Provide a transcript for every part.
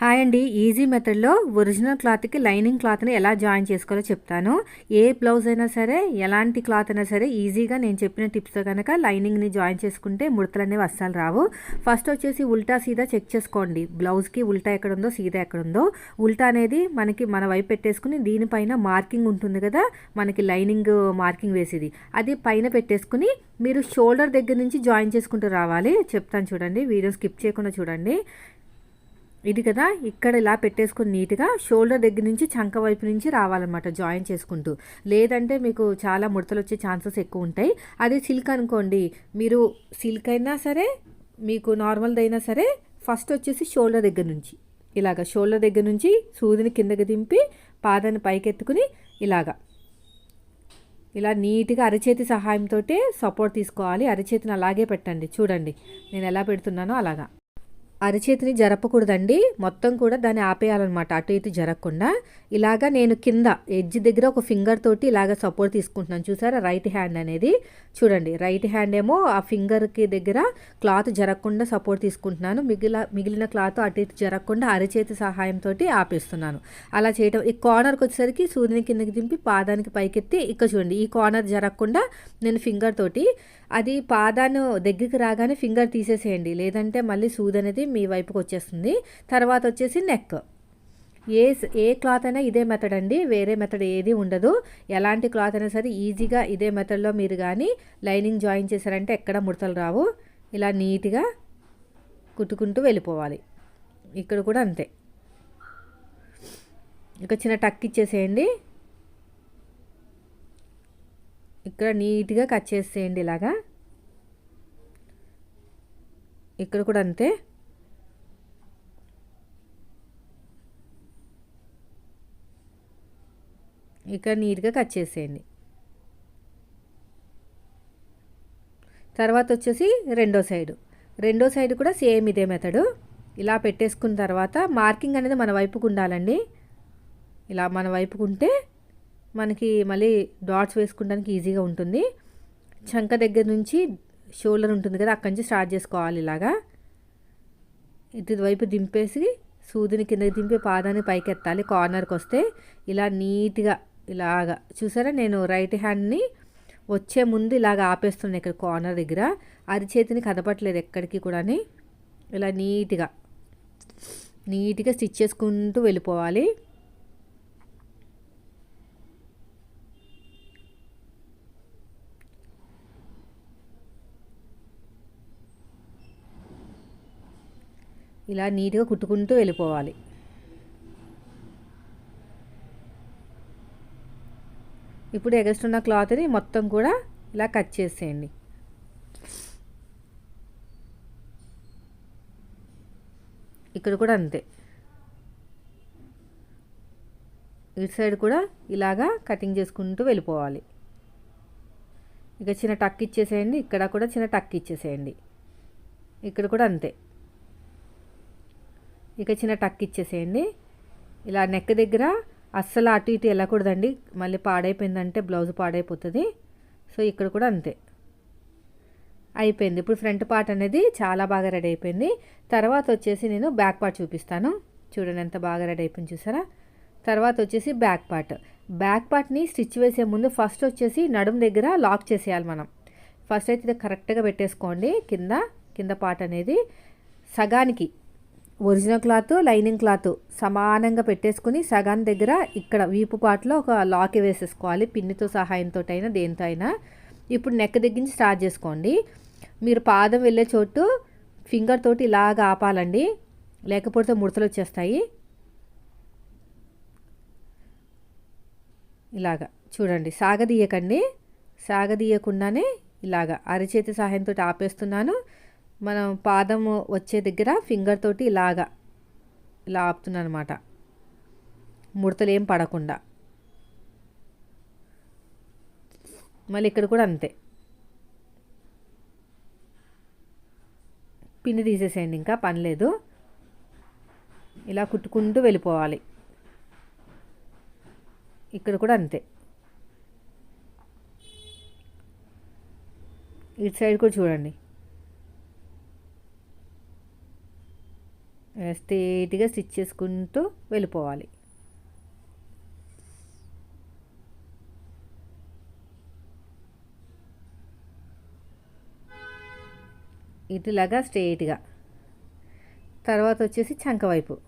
Hi అండి. Easy మెథడ్లో original క్లాత్కి లైనింగ్ క్లాత్ని ఎలా జాయిన్ చేసుకోవాలో చెప్తాను. ఏ బ్లౌజ్ అయినా సరే ఎలాంటి క్లాత్ అయినా సరే ఈజీగా నేను చెప్పిన టిప్స్తో కనుక లైనింగ్ని జాయిన్ చేసుకుంటే ముడతలు అనేవి అస్సలు రావు. ఫస్ట్ వచ్చేసి ఉల్టా సీదా చెక్ చేసుకోండి. బ్లౌజ్కి ఉల్టా ఎక్కడ ఉందో సీదా ఎక్కడ ఉందో ఉల్టా అనేది మనకి మన వైపు పెట్టేసుకుని దీనిపైన మార్కింగ్ ఉంటుంది కదా మనకి లైనింగ్ మార్కింగ్ వేసేది. అది పైన పెట్టేసుకుని మీరు షోల్డర్ దగ్గర నుంచి జాయిన్ చేసుకుంటూ రావాలి. చెప్తాను చూడండి. వీడియో స్కిప్ చేయకుండా చూడండి. ఇది కదా ఇక్కడ ఇలా పెట్టేసుకుని నీట్గా షోల్డర్ దగ్గర నుంచి చంక వైపు నుంచి రావాలన్నమాట జాయిన్ చేసుకుంటూ. లేదంటే మీకు చాలా ముడతలు వచ్చే ఛాన్సెస్ ఎక్కువ ఉంటాయి. అదే సిల్క్ అనుకోండి మీరు సిల్క్ అయినా సరే మీకు నార్మల్ది అయినా సరే ఫస్ట్ వచ్చేసి షోల్డర్ దగ్గర నుంచి. ఇలాగ షోల్డర్ దగ్గర నుంచి సూదిని కిందకి దింపి పాదాన్ని పైకెత్తుకుని ఇలాగా. ఇలా నీట్గా అరచేతి సహాయంతో సపోర్ట్ తీసుకోవాలి. అరచేతిని అలాగే పెట్టండి. చూడండి నేను ఎలా పెడుతున్నానో అలాగా. అరచేతిని జరపకూడదండి. మొత్తం కూడా దాన్ని ఆపేయాలన్నమాట. అటు ఇటు జరగకుండా. ఇలాగా నేను కింద ఎడ్జ్ దగ్గర ఒక ఫింగర్ తోటి ఇలాగ సపోర్ట్ తీసుకుంటున్నాను. చూసారా? రైట్ హ్యాండ్ అనేది. చూడండి రైట్ హ్యాండ్ ఏమో ఆ ఫింగర్కి దగ్గర క్లాత్ జరగకుండా సపోర్ట్ తీసుకుంటున్నాను. మిగిలిన మిగిలిన క్లాత్ అటు ఇటు జరగకుండా అరచేతి సహాయంతో ఆపేస్తున్నాను. అలా చేయటం ఈ కార్నర్కి వచ్చేసరికి సూర్యుని కిందకి దింపి పాదానికి పైకెత్తి ఇక్కడ చూడండి ఈ కార్నర్ జరగకుండా నేను ఫింగర్ తోటి అది పాదాన్ని దగ్గరికి రాగానే ఫింగర్ తీసేసేయండి. లేదంటే మళ్ళీ సూది అనేది మీ వైపుకి వచ్చేస్తుంది. తర్వాత వచ్చేసి నెక్ ఏ ఏ క్లాత్ అయినా ఇదే మెథడ్ అండి. వేరే మెథడ్ ఏది ఉండదు. ఎలాంటి క్లాత్ అయినా సరే ఈజీగా ఇదే మెథడ్లో మీరు కానీ లైనింగ్ జాయిన్ చేశారంటే ఎక్కడ ముడతలు రావు. ఇలా నీట్గా కుట్టుకుంటూ వెళ్ళిపోవాలి. ఇక్కడ కూడా అంతే. ఇక చిన్న టక్ ఇచ్చేసేయండి. ఇక్కడ నీట్గా కట్ చేసేయండి ఇలాగా. ఇక్కడ కూడా అంతే. ఇక్కడ నీట్గా కట్ చేసేయండి. తర్వాత వచ్చేసి రెండో సైడు. రెండో సైడ్ కూడా సేమ్ ఇదే మెథడు. ఇలా పెట్టేసుకున్న తర్వాత మార్కింగ్ అనేది మన వైపుకు ఉండాలండి. ఇలా మన వైపుకు ఉంటే మనకి మళ్ళీ డాట్స్ వేసుకోవడానికి ఈజీగా ఉంటుంది. చంక దగ్గర నుంచి షోల్డర్ ఉంటుంది కదా అక్కడి నుంచి స్టార్ట్ చేసుకోవాలి ఇలాగా. ఇటువైపు దింపేసి సూదిని కిందకి దింపి పాదాన్ని పైకెత్తాలి కార్నర్కి వస్తే. ఇలా నీట్గా ఇలాగా. చూసారా? నేను రైట్ హ్యాండ్ని వచ్చే ముందు ఇలాగ ఆపేస్తున్నాను ఇక్కడ కార్నర్ దగ్గర. అరిచేతిని కదపట్లేదు ఎక్కడికి కూడా ఇలా నీట్గా నీట్గా స్టిచ్ చేసుకుంటూ వెళ్ళిపోవాలి. ఇలా నీట్గా కుట్టుకుంటూ వెళ్ళిపోవాలి. ఇప్పుడు ఎగస్ట్రున్న క్లాత్ని మొత్తం కూడా ఇలా కట్ చేసేయండి. ఇక్కడ కూడా అంతే. ఇటు సైడ్ కూడా ఇలాగా కటింగ్ చేసుకుంటూ వెళ్ళిపోవాలి. ఇక చిన్న టక్ ఇచ్చేసేయండి. ఇక్కడ కూడా చిన్న టక్ ఇచ్చేసేయండి. ఇక్కడ కూడా అంతే. ఇక చిన్న టక్ ఇచ్చేసేయండి. ఇలా నెక్ దగ్గర అస్సలు అటు ఇటు వెళ్ళకూడదండి. మళ్ళీ పాడైపోయిందంటే బ్లౌజ్ పాడైపోతుంది. సో ఇక్కడ కూడా అంతే. అయిపోయింది. ఇప్పుడు ఫ్రంట్ పార్ట్ అనేది చాలా బాగా రెడీ అయిపోయింది. తర్వాత వచ్చేసి నేను బ్యాక్ పార్ట్ చూపిస్తాను. చూడండి ఎంత బాగా రెడీ అయిపోయింది చూసారా? తర్వాత వచ్చేసి బ్యాక్ పార్ట్. బ్యాక్ పార్ట్ని స్టిచ్ వేసే ముందు ఫస్ట్ వచ్చేసి నడుం దగ్గర లాక్ చేసేయాలి మనం. ఫస్ట్ అయితే ఇది కరెక్ట్గా పెట్టేసుకోండి. కింద కింద పార్ట్ అనేది సగానికి ఒరిజినల్ క్లాత్ లైనింగ్ క్లాత్ సమానంగా పెట్టేసుకుని సగం దగ్గర ఇక్కడ వీపు పాటలో ఒక లాక్ వేసేసుకోవాలి పిన్నితో సహాయంతో అయినా దేనితో అయినా ఇప్పుడు నెక్ దగ్గర నుంచి స్టార్ట్ చేసుకోండి. మీరు పాదం వెళ్ళే చోటు ఫింగర్ తోటి ఇలాగ ఆపాలండి. లేకపోతే ముడతలు వచ్చేస్తాయి. ఇలాగా. చూడండి సాగదీయకండి. సాగదీయకుండానే ఇలాగా అరచేతి సహాయంతో ఆపేస్తున్నాను. మనం పాదం వచ్చే దగ్గర ఫింగర్ తోటి ఇలాగా ఇలా ఆపుతున్నాను అనమాట ముడతలు ఏం పడకుండా. మళ్ళీ ఇక్కడ కూడా అంతే. పిన్ని తీసేసేయండి ఇంకా పని లేదు. ఇలా కుట్టుకుంటూ వెళ్ళిపోవాలి. ఇక్కడ కూడా అంతే. ఇటు సైడ్ కూడా చూడండి. స్ట్రేట్గా స్టిచ్ చేసుకుంటూ వెళ్ళిపోవాలి. ఇటులాగా స్ట్రేట్గా. తర్వాత వచ్చేసి చంక వైపు.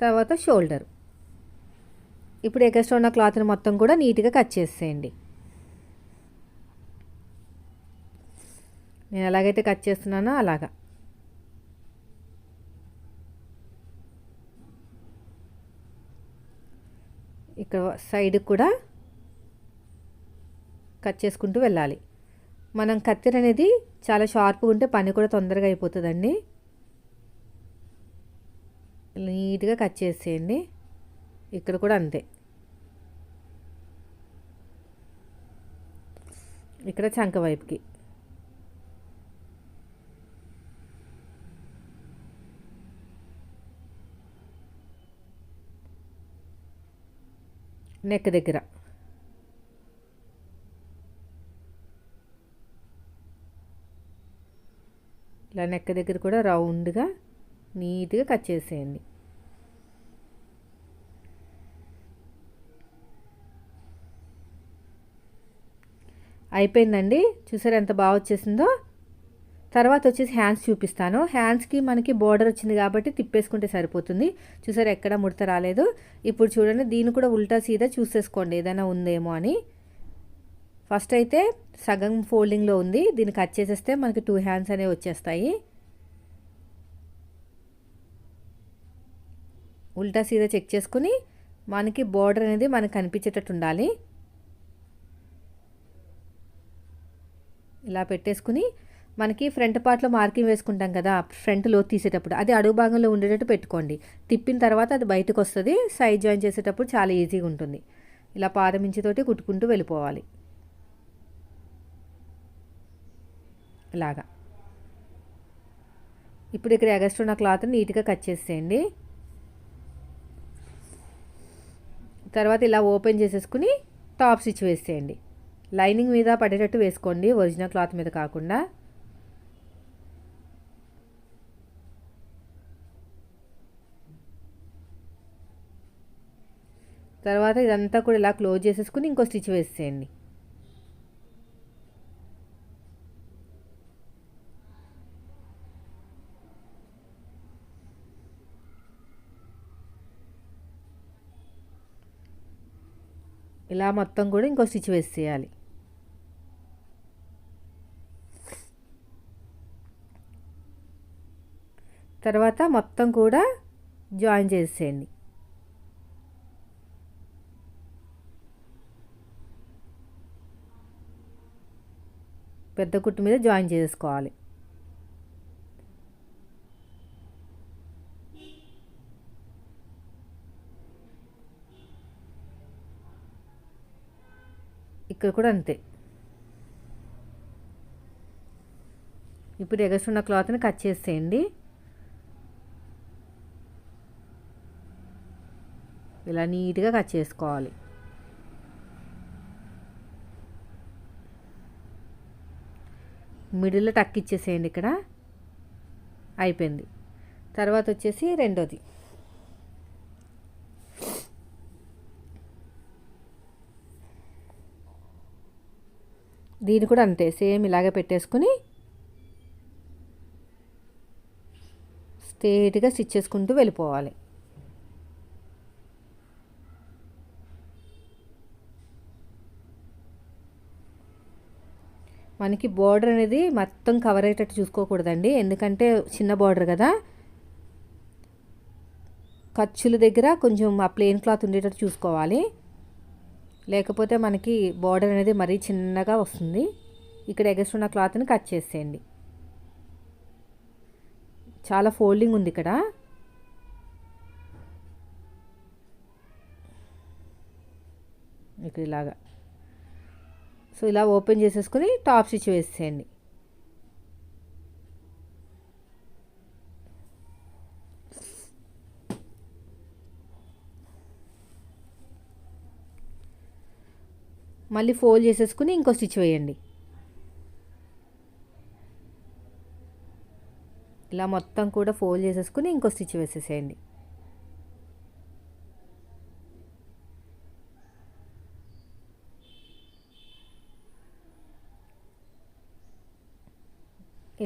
తర్వాత షోల్డర్. ఇప్పుడు ఎగస్ట్రా ఉన్న క్లాత్ని మొత్తం కూడా నీట్గా కట్ చేసేయండి. నేను ఎలాగైతే కట్ చేస్తున్నానో అలాగా. ఇక్కడ సైడ్ కూడా కట్ చేసుకుంటూ వెళ్ళాలి. మనం కత్తెర అనేది చాలా షార్ప్గా ఉంటే పని కూడా తొందరగా అయిపోతుందండి. నీట్గా కట్ చేసేయండి. ఇక్కడ కూడా అంతే. ఇక్కడ చంక వైపుకి. నెక్ దగ్గర. ఇలా నెక్ దగ్గర కూడా రౌండ్గా నీట్గా కట్ చేసేయండి. అయిపోయిందండి? చూసారు ఎంత బాగా వచ్చేసిందో? తర్వాత వచ్చేసి హ్యాండ్స్ చూపిస్తాను. హ్యాండ్స్కి మనకి బోర్డర్ వచ్చింది కాబట్టి తిప్పేసుకుంటే సరిపోతుంది. చూసారు ఎక్కడ ముడత రాలేదు. ఇప్పుడు చూడండి దీన్ని కూడా ఉల్టా సీదా చూసేసుకోండి ఏదైనా ఉందేమో అని. ఫస్ట్ అయితే సగం ఫోల్డింగ్లో ఉంది. దీన్ని కట్ చేసేస్తే మనకి టూ హ్యాండ్స్ అనేవి వచ్చేస్తాయి. ఉల్టా సీదా చెక్ చేసుకుని మనకి బోర్డర్ అనేది మనకు కనిపించేటట్టు ఉండాలి. ఇలా పెట్టేసుకుని మనకి ఫ్రంట్ పార్ట్లో మార్కింగ్ వేసుకుంటాం కదా ఫ్రంట్లో తీసేటప్పుడు. అది అడుగు భాగంలో ఉండేటట్టు పెట్టుకోండి. తిప్పిన తర్వాత అది బయటకు వస్తుంది సైడ్ జాయిన్ చేసేటప్పుడు చాలా ఈజీగా ఉంటుంది. ఇలా పాదమించితోటి కుట్టుకుంటూ వెళ్ళిపోవాలి. ఇలాగా. ఇప్పుడు ఇక్కడ ఎగస్ట్రున్న క్లాత్ నీట్గా కట్ చేసేయండి. తర్వాత ఇలా ఓపెన్ చేసేసుకుని టాప్ స్టిచ్ వేసేయండి. లైనింగ్ మీద పడేటట్టు వేసుకోండి ఒరిజినల్ క్లాత్ మీద కాకుండా. తర్వాత ఇదంతా కూడా ఇలా క్లోజ్ చేసేసుకుని ఇంకో స్టిచ్ వేసేయండి. ఇలా మొత్తం కూడా ఇంకో స్టిచ్ వేసేయాలి. తర్వాత మొత్తం కూడా జాయిన్ చేసేయండి. పెద్ద కుట్టు మీద జాయిన్ చేసుకోవాలి. ఇక్కడ కూడా అంతే. ఇప్పుడు ఎగసున్న క్లాత్ని కట్ చేసేయండి. ఇలా నీట్గా కట్ చేసుకోవాలి. మిడిల్లో టక్ ఇచ్చేసేయండి ఇక్కడ. అయిపోయింది. తర్వాత వచ్చేసి రెండోది. దీన్ని కూడా అంతే సేమ్ ఇలాగే పెట్టేసుకుని స్ట్రేట్గా స్టిచ్ చేసుకుంటూ వెళ్ళిపోవాలి. మనకి బార్డర్ అనేది మొత్తం కవర్ అయ్యేటట్టు చూసుకోకూడదండి. ఎందుకంటే చిన్న బార్డర్ కదా. ఖర్చుల దగ్గర కొంచెం ఆ ప్లెయిన్ క్లాత్ ఉండేటట్టు చూసుకోవాలి. లేకపోతే మనకి బార్డర్ అనేది మరీ చిన్నగా వస్తుంది. ఇక్కడ ఎగస్ట్రున్న క్లాత్ని కట్ చేసేయండి. చాలా ఫోల్డింగ్ ఉంది ఇక్కడ. ఇక్కడ ఇలాగా. సో ఇలా ఓపెన్ చేసేసుకుని టాప్ స్టిచ్ వేసేయండి. మళ్ళీ ఫోల్డ్ చేసేసుకుని ఇంకో స్టిచ్ వేయండి. ఇలా మొత్తం కూడా ఫోల్డ్ చేసేసుకుని ఇంకో స్టిచ్ వేసేసేయండి.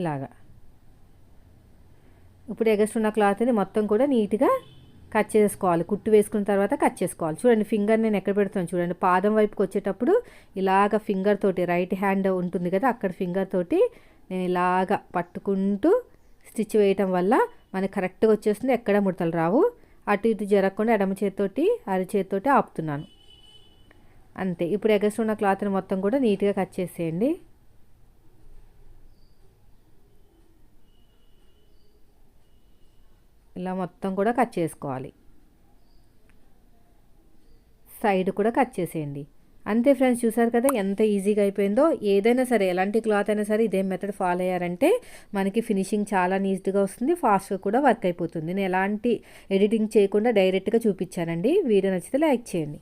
ఇలాగా. ఇప్పుడు ఎగస్ట్ ఉన్న క్లాత్ని మొత్తం కూడా నీట్గా కట్ చేసుకోవాలి. కుట్టు వేసుకున్న తర్వాత కట్ చేసుకోవాలి. చూడండి ఫింగర్ నేను ఎక్కడ పెడుతున్నాను చూడండి. పాదం వైపుకి వచ్చేటప్పుడు ఇలాగ ఫింగర్ తోటి రైట్ హ్యాండ్ ఉంటుంది కదా అక్కడ ఫింగర్ తోటి నేను ఇలాగ పట్టుకుంటూ స్టిచ్ వేయటం వల్ల మనకి కరెక్ట్గా వచ్చేస్తుంది. ఎక్కడ ముడతలు రావు. అటు ఇటు జరగకుండా ఎడమ చేతితోటి అరి చేతితోటి ఆపుతున్నాను. అంతే. ఇప్పుడు ఎగస్ట్ ఉన్న క్లాత్ని మొత్తం కూడా నీట్గా కట్ చేసేయండి. ఇలా మొత్తం కూడా కట్ చేసుకోవాలి. సైడ్ కూడా కట్ చేసేయండి. అంతే ఫ్రెండ్స్ చూసారు కదా ఎంత ఈజీగా అయిపోయిందో? ఏదైనా సరే ఎలాంటి క్లాత్ అయినా సరే ఇదే మెథడ్ ఫాలో అయ్యారంటే మనకి ఫినిషింగ్ చాలా నీట్గా వస్తుంది ఫాస్ట్గా కూడా వర్క్ అయిపోతుంది. నేను ఎలాంటి ఎడిటింగ్ చేయకుండా డైరెక్ట్గా చూపించానండి. వీడియో నచ్చితే లైక్ చేయండి.